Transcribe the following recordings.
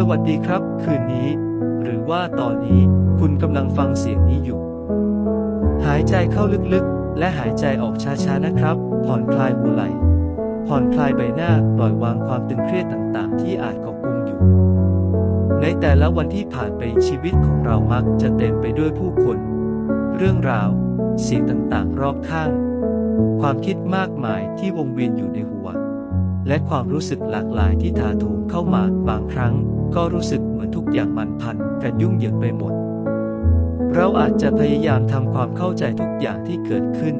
สวัสดีครับ คืนนี้ หรือว่าตอนนี้คุณกำลังฟังเสียงนี้อยู่ หายใจเข้าลึกๆ และหายใจออกช้าๆนะครับ ผ่อนคลายหัวไหล่ผ่อนคลายใบหน้าปล่อยวางความตึงเครียดต่างๆ ที่อาจเกาะกุมอยู่ ในแต่ละวันที่ผ่านไปชีวิตของเรามักจะเต็มไปด้วยผู้คน เรื่องราว เสียงต่างๆ รอบข้าง ความคิดมากมายที่วงเวียนอยู่ในหัว และความรู้สึกหลากหลายที่ถาโถมเข้ามาบางครั้ง ก็รู้สึกเหมือนทุกอย่างมันพันกันยุ่งเหยิงไปหมด เราอาจจะพยายามทำความเข้าใจทุกอย่างที่เกิดขึ้น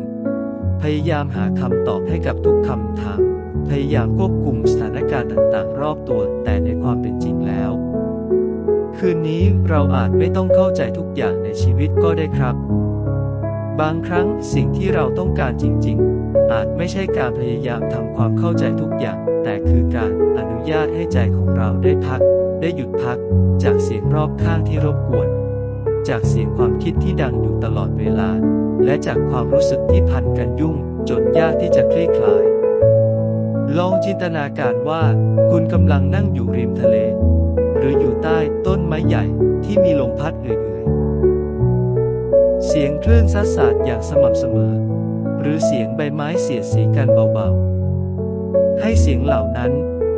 พยายามหาคำตอบให้กับทุกคำถาม พยายามควบคุมสถานการณ์ต่างๆ รอบตัว แต่ในความเป็นจริงแล้ว คืนนี้เราอาจไม่ต้องเข้าใจทุกอย่างในชีวิตก็ได้ครับ บางครั้งสิ่งที่เราต้องการจริง ๆ อาจไม่ใช่การพยายามทำความเข้าใจทุกอย่าง แต่คือการอนุญาตให้ใจของเราได้พัก ได้หยุดพัก จากเสียงรอบข้างที่รบกวน จากเสียงความคิดที่ดังอยู่ตลอดเวลา และจากความรู้สึกที่พันกันยุ่ง จนยากที่จะคลี่คลาย ลองจินตนาการว่า คุณกำลังนั่งอยู่ริมทะเล หรืออยู่ใต้ต้นไม้ใหญ่ที่มีลมพัดเอื่อยๆ เสียงคลื่นซัดสาดอย่างสม่ำเสมอ หรือเสียงใบไม้เสียดสีกันเบาๆ ให้เสียงเหล่านั้น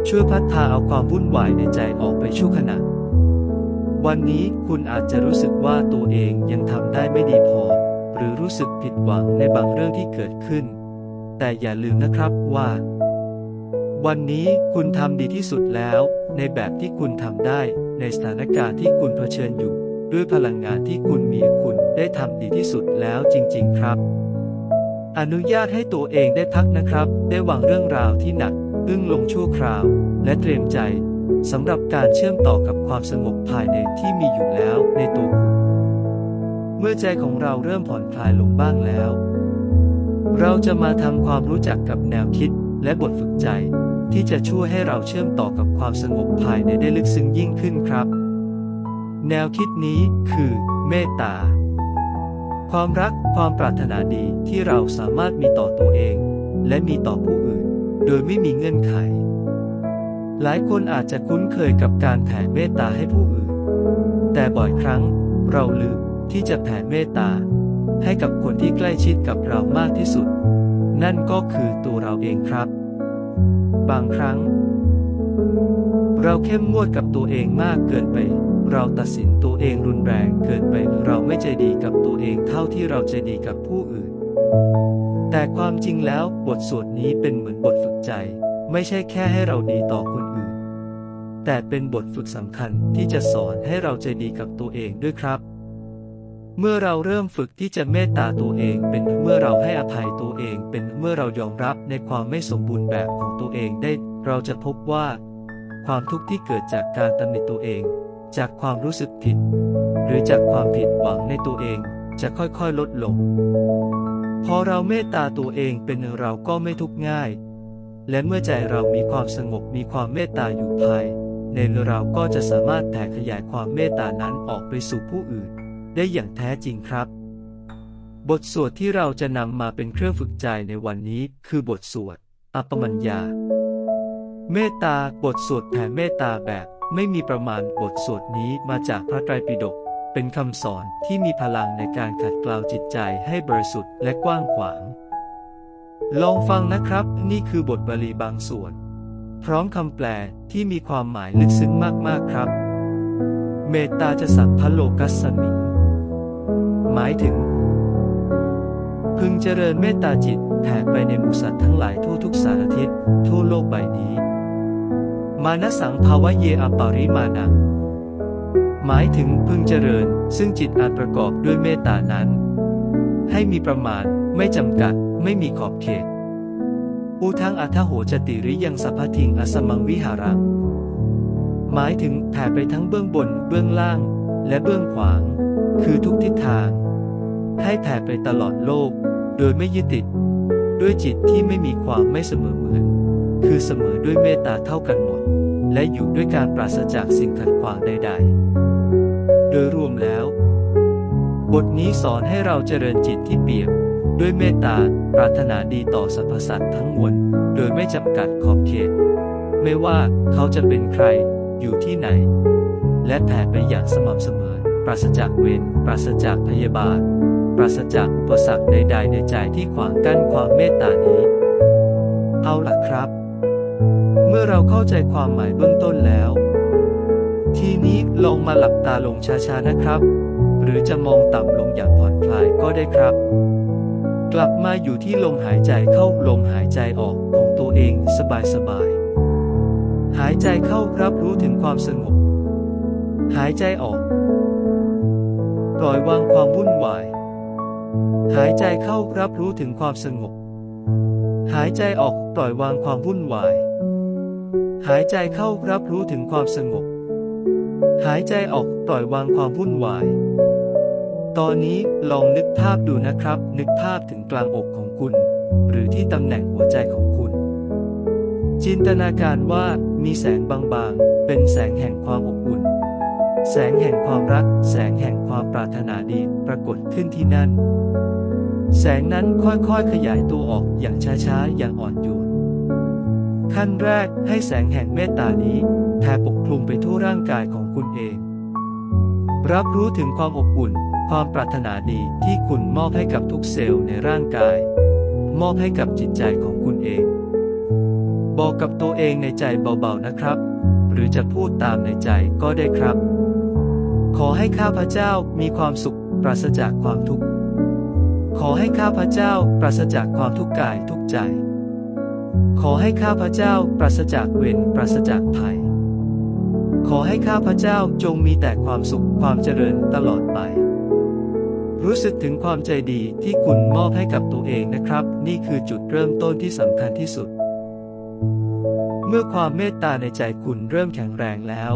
ช่วยพัดพาเอาความวุ่นวายในใจออกไปชั่วขณะ วันนี้คุณอาจจะรู้สึกว่าตัวเองยังทำได้ไม่ดีพอ หรือรู้สึกผิดหวังในบางเรื่องที่เกิดขึ้น แต่อย่าลืมนะครับว่า วันนี้คุณทำดีที่สุดแล้ว ในแบบที่คุณทำได้ในสถานการณ์ที่คุณเผชิญอยู่ ด้วยพลังงานที่คุณมีคุณได้ทำดีที่สุดแล้วจริง ๆ ครับ อนุญาตให้ตัวเองได้พักนะครับ ได้วางเรื่องราวที่หนัก อึ้งลงชั่วคราว และเตรียมใจสำหรับการเชื่อมต่อกับความสงบภายในที่มีอยู่แล้วในตัวคุณ เมื่อใจของเราเริ่มผ่อนคลายลงบ้างแล้ว เราจะมาทำความรู้จักกับแนวคิดและบทฝึกใจ ที่จะช่วยให้เราเชื่อมต่อกับความสงบภายในได้ลึกซึ้งยิ่งขึ้นครับ แนวคิดนี้คือ เมตตา ความรักความปรารถนาดีที่เราสามารถมีต่อตัวเอง และมีต่อผู้อื่น โดยไม่มีเงื่อนไข หลายคนอาจจะคุ้นเคยกับการแผ่เมตตาให้ผู้อื่น แต่บ่อยครั้งเราลืมที่จะแผ่เมตตา ให้กับคนที่ใกล้ชิดกับเรามากที่สุด นั่นก็คือตัวเราเองครับ บางครั้ง เราเข้มงวดกับตัวเองมากเกินไป เราตัดสินตัวเองรุนแรงเกินไป เราไม่ใจดีกับตัวเองเท่าที่เราใจดีกับผู้อื่น แต่ความจริงแล้วบทสวดนี้เป็นเหมือนบทฝึกใจ ไม่ใช่แค่ให้เราดีต่อคนอื่น แต่เป็นบทฝึกสำคัญที่จะสอนให้เราใจดีกับตัวเองด้วยครับ เมื่อเราเริ่มฝึกที่จะเมตตาตัวเอง เป็นเมื่อเราให้อภัยตัวเอง เป็นเมื่อเรายอมรับในความไม่สมบูรณ์แบบของตัวเองได้ เราจะพบว่า ความทุกข์ที่เกิดจากการตำหนิตัวเอง จากความรู้สึกผิด หรือจากความผิดหวังในตัวเองจะค่อยๆลดลง พอเราเมตตาตัวเองเป็นเราก็ไม่ทุกข์ง่าย และเมื่อใจเรามีความสงบมีความเมตตาอยู่ภายในเราก็จะสามารถแผ่ขยายความเมตตานั้นออกไปสู่ผู้อื่น ได้อย่างแท้จริงครับ บทสวดที่เราจะนำมาเป็นเครื่องฝึกใจในวันนี้คือบทสวดอัปมัญญา เมตตาบทสวดแผ่เมตตาแบบไม่มีประมาณบทสวดนี้มาจากพระไตรปิฎกเป็นคำสอนที่มีพลังในการขัดเกลาจิตใจให้บริสุทธิ์และกว้างขวาง ลองฟังนะครับ นี่คือบทบาลีบางส่วน พร้อมคำแปลที่มีความหมายลึกซึ้งมากๆครับ เมตตาจะสัพพะโลกัสสมิงหมายถึง พึงเจริญเมตตาจิตแผ่ไปในหมู่สัตว์ทั้งหลายทั่วทุกสารทิศทั่วโลกใบนี้ มานสังภาวะเยอปริมานังหมายถึงพึงเจริญ ซึ่งจิตอาจประกอบด้วยเมตตานั้น ให้มีประมาณ ไม่จำกัด ไม่มีขอบเขต อุทังอัทโหจติริยังสัพพทิงอสมังวิหารัง หมายถึงแผ่ไปทั้งเบื้องบน เบื้องล่าง และเบื้องขวาง คือทุกทิศทาง ให้แผ่ไปตลอดโลก โดยไม่ยึดติด ด้วยจิตที่ไม่มีความไม่เสมอเหมือน คือเสมอด้วยเมตตาเท่ากันหมด และอยู่ด้วยการปราศจากสิ่งขัดขวางใด ๆ โดยรวมแล้ว บทนี้สอนให้เราเจริญจิตที่เปี่ยมด้วยเมตตาปรารถนาดีต่อสรรพสัตว์ทั้งมวลโดยไม่จำกัดขอบเขต ไม่ว่าเขาจะเป็นใครอยู่ที่ไหน และแผ่ไปอย่างสม่ำเสมอ ปราศจากเวรปราศจากพยาบาท ปราศจากอุปสรรคใด ๆ ในใจที่ขวางกั้นความเมตตานี้ เอาล่ะครับ มื่อเราเข้าใจความหมายเบื้องต้นแล้ว ทีนี้ลองมาหลับตาลงช้าๆนะครับ หรือจะมองต่ำลงอย่างผ่อนคลายก็ได้ครับ กลับมาอยู่ที่ลมหายใจเข้าลมหายใจออกของตัวเองสบายๆหายใจเข้ารับรู้ถึงความสงบ หายใจออกปล่อยวางความวุ่นวาย หายใจเข้ารับรู้ถึงความสงบ หายใจออกปล่อยวางความวุ่นวาย หายใจเข้ารับรู้ถึงความสงบ หายใจออกปล่อยวางความวุ่นวาย ตอนนี้ลองนึกภาพดูนะครับ นึกภาพถึงกลางอกของคุณ หรือที่ตำแหน่งหัวใจของคุณ จินตนาการว่ามีแสงบางๆ เป็นแสงแห่งความอบอุ่น แสงแห่งความรัก แสงแห่งความปรารถนาดีปรากฏขึ้นที่นั่น แสงนั้นค่อยๆขยายตัวออกอย่างช้าๆ อย่างอ่อนโยน ขั้นแรกให้แสงแห่งเมตตานี้แผ่ปกคลุมไปทั่วร่างกายของคุณเอง รับรู้ถึงความอบอุ่น ความปรารถนาดีที่คุณมอบให้กับทุกเซลล์ในร่างกาย มอบให้กับจิตใจของคุณเอง บอกกับตัวเองในใจเบาๆนะครับ หรือจะพูดตามในใจก็ได้ครับ ขอให้ข้าพเจ้ามีความสุขปราศจากความทุกข์ ขอให้ข้าพเจ้าปราศจากความทุกข์กายทุกใจ ขอให้ข้าพเจ้าปราศจากเวรปราศจากภัย ขอให้ข้าพเจ้าจงมีแต่ความสุขความเจริญตลอดไป รู้สึกถึงความใจดีที่คุณมอบให้กับตัวเองนะครับ นี่คือจุดเริ่มต้นที่สำคัญที่สุด เมื่อความเมตตาในใจคุณเริ่มแข็งแรงแล้ว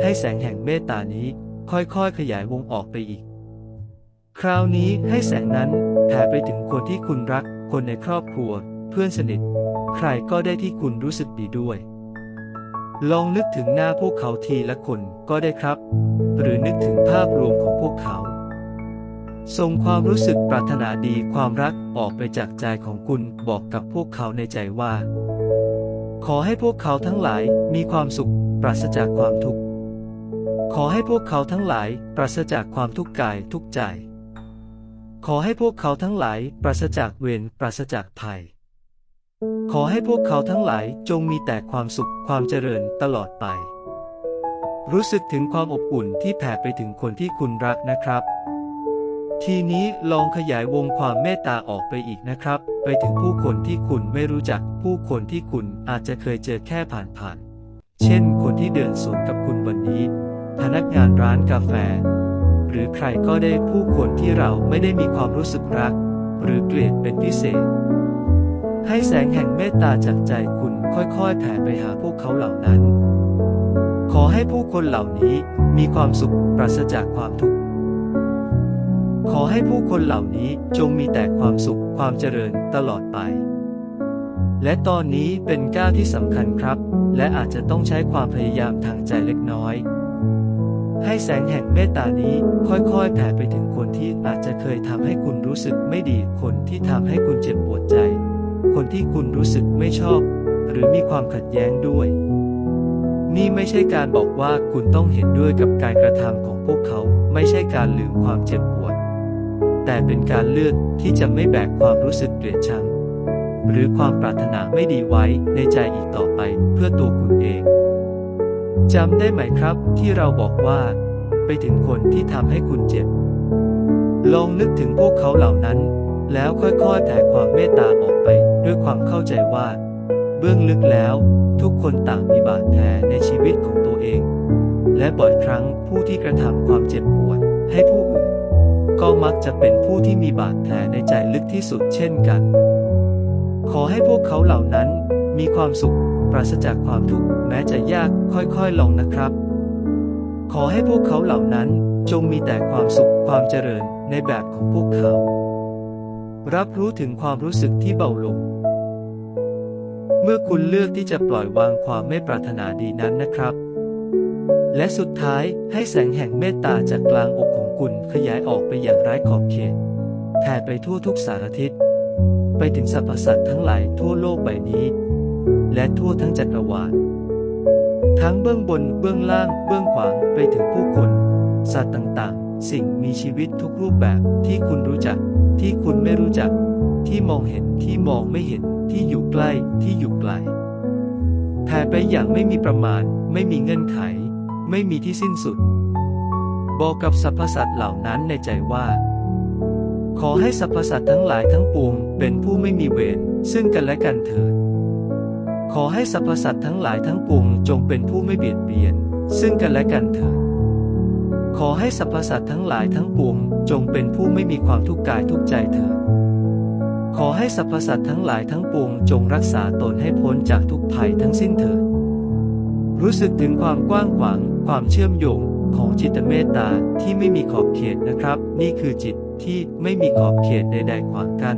ให้แสงแห่งเมตตานี้ค่อยๆ ขยายวงออกไปอีก คราวนี้ให้แสงนั้นแผ่ไปถึงคนที่คุณรัก คนในครอบครัว เพื่อนสนิท ใครก็ได้ที่คุณรู้สึกดีด้วย ลองนึกถึงหน้าพวกเขาทีละคนก็ได้ครับ หรือนึกถึงภาพรวมของพวกเขา ส่งความรู้สึกปรารถนาดีความรักออกไปจากใจของคุณบอกกับพวกเขาในใจว่า ขอให้พวกเขาทั้งหลายมีความสุขปราศจากความทุกข์ ขอให้พวกเขาทั้งหลายปราศจากความทุกข์กายทุกใจ ขอให้พวกเขาทั้งหลายปราศจากเวรปราศจากภัย ขอให้พวกเขาทั้งหลายจงมีแต่ความสุขความเจริญตลอดไป รู้สึกถึงความอบอุ่นที่แผ่ไปถึงคนที่คุณรักนะครับ ทีนี้ลองขยายวงความเมตตาออกไปอีกนะครับ ไปถึงผู้คนที่คุณไม่รู้จัก ผู้คนที่คุณอาจจะเคยเจอแค่ผ่านๆ เช่น คนที่เดินสวนกับคุณวันนี้ พนักงานร้านกาแฟ หรือใครก็ได้ผู้คนที่เราไม่ได้มีความรู้สึกรัก หรือเกลียดเป็นพิเศษ ให้แสงแห่งเมตตาจากใจคุณค่อยๆแผ่ไปหาพวกเขาเหล่านั้น ขอให้ผู้คนเหล่านี้มีความสุขปราศจากความทุกข์ ขอให้ผู้คนเหล่านี้จงมีแต่ความสุขความเจริญตลอดไป และตอนนี้เป็นก้าวที่สำคัญครับ และอาจจะต้องใช้ความพยายามทางใจเล็กน้อย ให้แสงแห่งเมตตานี้ค่อยๆแผ่ไปถึงคนที่อาจจะเคยทำให้คุณรู้สึกไม่ดีคนที่ทำให้คุณเจ็บปวดใจ คนที่คุณรู้สึกไม่ชอบ หรือมีความขัดแย้งด้วย นี่ไม่ใช่การบอกว่าคุณต้องเห็นด้วยกับการกระทำของพวกเขา ไม่ใช่การลืมความเจ็บปวด แต่เป็นการเลือกที่จะไม่แบกความรู้สึกเกลียดชังหรือความปรารถนาไม่ดีไว้ในใจอีกต่อไปเพื่อตัวคุณเอง จำได้ไหมครับที่เราบอกว่า ไปถึงคนที่ทำให้คุณเจ็บ ลองนึกถึงพวกเขาเหล่านั้น แล้วค่อยๆแผ่ความเมตตาออกไปด้วยความเข้าใจว่า เบื้องลึกแล้ว ทุกคนต่างมีบาดแผลในชีวิตของตัวเอง และบ่อยครั้งผู้ที่กระทำความเจ็บปวดให้ผู้อื่น ก็มักจะเป็นผู้ที่มีบาดแผลในใจลึกที่สุดเช่นกัน ขอให้พวกเขาเหล่านั้นมีความสุขปราศจากความทุกข์แม้จะยากค่อยๆลองนะครับ ขอให้พวกเขาเหล่านั้นจงมีแต่ความสุขความเจริญในแบบของพวกเขา รับรู้ถึงความรู้สึกที่เบาลง เมื่อคุณเลือกที่จะปล่อยวางความไม่ปรารถนาดีนั้นนะครับ และสุดท้ายให้แสงแห่งเมตตาจากกลางอกของคุณขยายออกไปอย่างไร้ขอบเขตแผ่ไปทั่วทุกสารทิศ ไปถึงสรรพสัตว์ทั้งหลายทั่วโลกใบนี้ และทั่วทั้งจักรวาล ทั้งเบื้องบนเบื้องล่าง เบื้องขวางไปถึงผู้คน สัตว์ต่างๆ สิ่งมีชีวิตทุกรูปแบบที่คุณรู้จัก ที่คุณไม่รู้จัก ที่มองเห็นที่มองไม่เห็นที่อยู่ใกล้ที่อยู่ไกลแผ่ไปอย่างไม่มีประมาณ ไม่มีเงื่อนไข ไม่มีที่สิ้นสุด บอกกับสรรพสัตว์เหล่านั้นในใจว่า ขอให้สรรพสัตว์ทั้งหลายทั้งปวงเป็นผู้ไม่มีเวรซึ่งกันและกันเถิด ขอให้สรรพสัตว์ทั้งหลายทั้งปวงจงเป็นผู้ไม่เบียดเบียน ซึ่งกันและกันเถิด ขอให้สรรพสัตว์ทั้งหลายทั้งปวงจงเป็นผู้ไม่มีความทุกข์กายทุกใจเถิดขอให้สรรพสัตว์ทั้งหลายทั้งปวงจงรักษาตนให้พ้นจากทุกภัยทั้งสิ้นเถิดรู้สึกถึงความกว้างขวาง ความเชื่อมโยงของจิตเมตตาที่ไม่มีขอบเขตนะครับ นี่คือจิตที่ไม่มีขอบเขตใดๆขวางกัน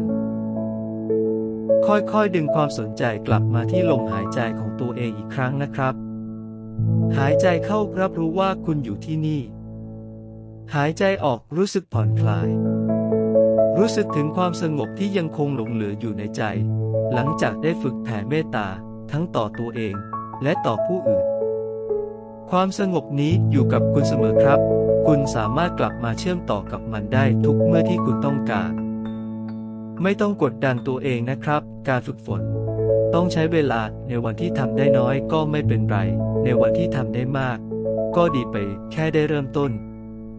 ค่อยๆดึงความสนใจกลับมาที่ลมหายใจของตัวเองอีกครั้งนะครับ หายใจเข้ารับรู้ว่าคุณอยู่ที่นี่ หายใจออกรู้สึกผ่อนคลาย รู้สึกถึงความสงบที่ยังคงหลงเหลืออยู่ในใจ หลังจากได้ฝึกแผ่เมตตาทั้งต่อตัวเองและต่อผู้อื่น ความสงบนี้อยู่กับคุณเสมอครับ คุณสามารถกลับมาเชื่อมต่อกับมันได้ทุกเมื่อที่คุณต้องการ ไม่ต้องกดดันตัวเองนะครับ การฝึกฝน ต้องใช้เวลาในวันที่ทำได้น้อยก็ไม่เป็นไร ในวันที่ทำได้มาก ก็ดีไปแค่ได้เริ่มต้น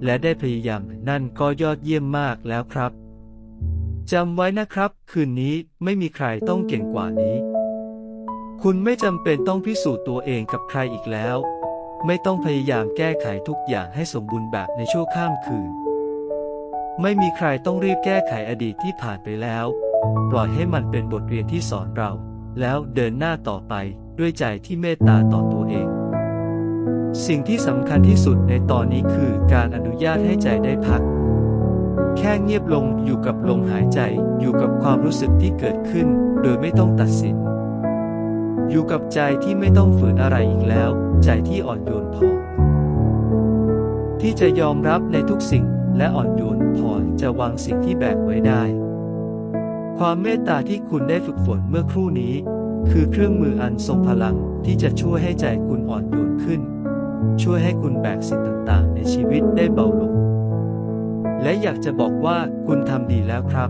และได้พยายามนั่นก็ยอดเยี่ยมมากแล้วครับจำไว้นะครับ คืนนี้ไม่มีใครต้องเก่งกว่านี้ คุณไม่จำเป็นต้องพิสูจน์ตัวเองกับใครอีกแล้ว ไม่ต้องพยายามแก้ไขทุกอย่างให้สมบูรณ์แบบในชั่วข้ามคืน ไม่มีใครต้องรีบแก้ไขอดีตที่ผ่านไปแล้ว ปล่อยให้มันเป็นบทเรียนที่สอนเรา แล้วเดินหน้าต่อไปด้วยใจที่เมตตาต่อตัวเอง สิ่งที่สำคัญที่สุดในตอนนี้คือการอนุญาตให้ใจได้พัก แค่เงียบลงอยู่กับลมหายใจ อยู่กับความรู้สึกที่เกิดขึ้น โดยไม่ต้องตัดสิน อยู่กับใจที่ไม่ต้องฝืนอะไรอีกแล้ว ใจที่อ่อนโยนพอ ที่จะยอมรับในทุกสิ่งและอ่อนโยนพอจะวางสิ่งที่แบกไว้ได้ ความเมตตาที่คุณได้ฝึกฝนเมื่อครู่นี้ คือเครื่องมืออันทรงพลังที่จะช่วยให้ใจคุณอ่อนโยนขึ้น ช่วยให้คุณแบกสิ่งต่างๆ ในชีวิตได้เบาลง และอยากจะบอกว่าคุณทำดีแล้วครับ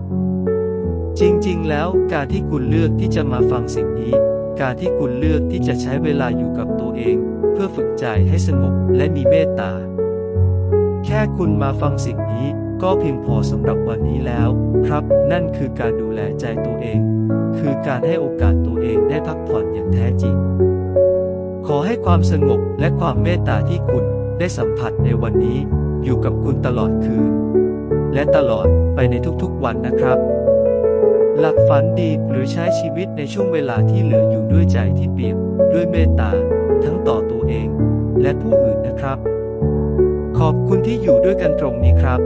จริงๆ แล้วการที่คุณเลือกที่จะมาฟังสิ่งนี้ การที่คุณเลือกที่จะใช้เวลาอยู่กับตัวเอง เพื่อฝึกใจให้สงบและมีเมตตา แค่คุณมาฟังสิ่งนี้ก็เพียงพอสำหรับวันนี้แล้ว ครับนั่นคือการดูแลใจตัวเอง คือการให้โอกาสตัวเองได้พักผ่อนอย่างแท้จริง ขอให้ความสงบและความเมตตาที่คุณได้สัมผัสในวันนี้ อยู่กับคุณตลอดคืน และตลอดไปในทุกๆวันนะครับ หลับฝันดีหรือใช้ชีวิตในช่วงเวลาที่เหลืออยู่ด้วยใจที่เปี่ยมด้วยเมตตาทั้งต่อตัวเอง และผู้อื่นนะครับ ขอบคุณที่อยู่ด้วยกันตรงนี้ครับ